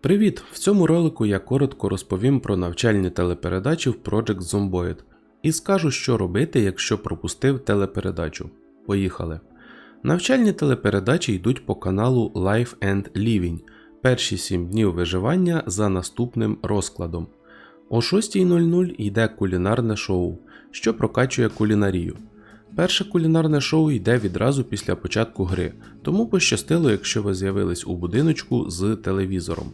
Привіт! В цьому ролику я коротко розповім про навчальні телепередачі в Project Zomboid і скажу, що робити, якщо пропустив телепередачу. Поїхали! Навчальні телепередачі йдуть по каналу Life and Living перші 7 днів виживання за наступним розкладом. О 6.00 йде кулінарне шоу, що прокачує кулінарію. Перше кулінарне шоу йде відразу після початку гри, тому пощастило, якщо ви з'явились у будиночку з телевізором.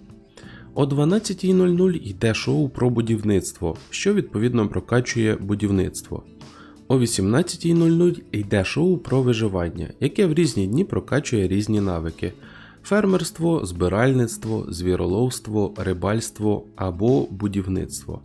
О 12.00 йде шоу про будівництво, що відповідно прокачує будівництво. О 18.00 йде шоу про виживання, яке в різні дні прокачує різні навики: фермерство, збиральництво, звіроловство, рибальство або будівництво.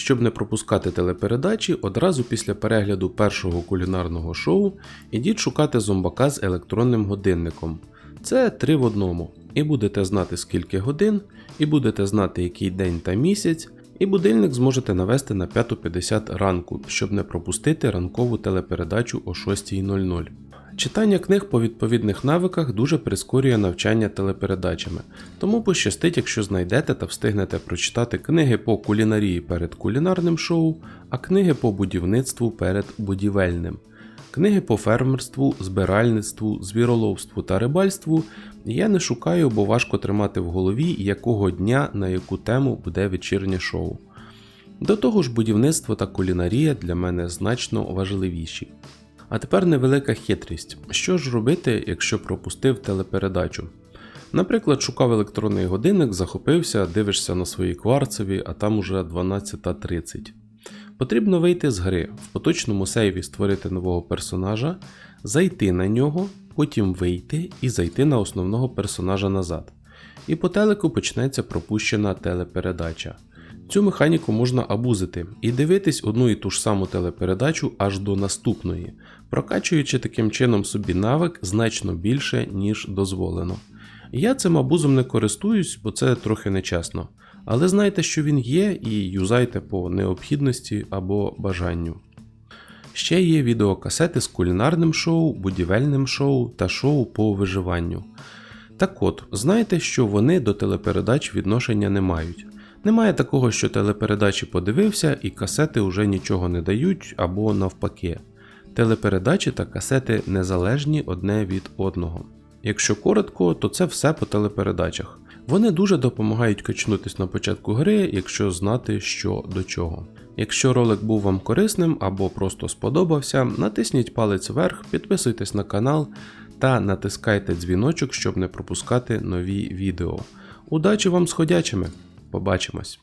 Щоб не пропускати телепередачі, одразу після перегляду першого кулінарного шоу ідіть шукати зомбака з електронним годинником. Це три в одному. І будете знати скільки годин, і будете знати який день та місяць, і будильник зможете навести на 5.50 ранку, щоб не пропустити ранкову телепередачу о 6.00. Читання книг по відповідних навиках дуже прискорює навчання телепередачами, тому пощастить, якщо знайдете та встигнете прочитати книги по кулінарії перед кулінарним шоу, а книги по будівництву перед будівельним. Книги по фермерству, збиральництву, звіроловству та рибальству я не шукаю, бо важко тримати в голові, якого дня на яку тему буде вечірнє шоу. До того ж, будівництво та кулінарія для мене значно важливіші. А тепер невелика хитрість. Що ж робити, якщо пропустив телепередачу? Наприклад, шукав електронний годинник, захопився, дивишся на свої кварцеві, а там уже 12.30. Потрібно вийти з гри, в поточному сейві створити нового персонажа, зайти на нього, потім вийти і зайти на основного персонажа назад. І по телеку почнеться пропущена телепередача. Цю механіку можна абузити і дивитись одну і ту ж саму телепередачу аж до наступної, прокачуючи таким чином собі навик значно більше, ніж дозволено. Я цим абузом не користуюсь, бо це трохи нечесно. Але знайте, що він є, і юзайте по необхідності або бажанню. Ще є відеокасети з кулінарним шоу, будівельним шоу та шоу по виживанню. Так от, знайте, що вони до телепередач відношення не мають. Немає такого, що телепередачі подивився і касети вже нічого не дають або навпаки. Телепередачі та касети незалежні одне від одного. Якщо коротко, то це все по телепередачах. Вони дуже допомагають качнутись на початку гри, якщо знати, що до чого. Якщо ролик був вам корисним або просто сподобався, натисніть палець вверх, підписуйтесь на канал та натискайте дзвіночок, щоб не пропускати нові відео. Удачі вам з ходячими! Побачимось!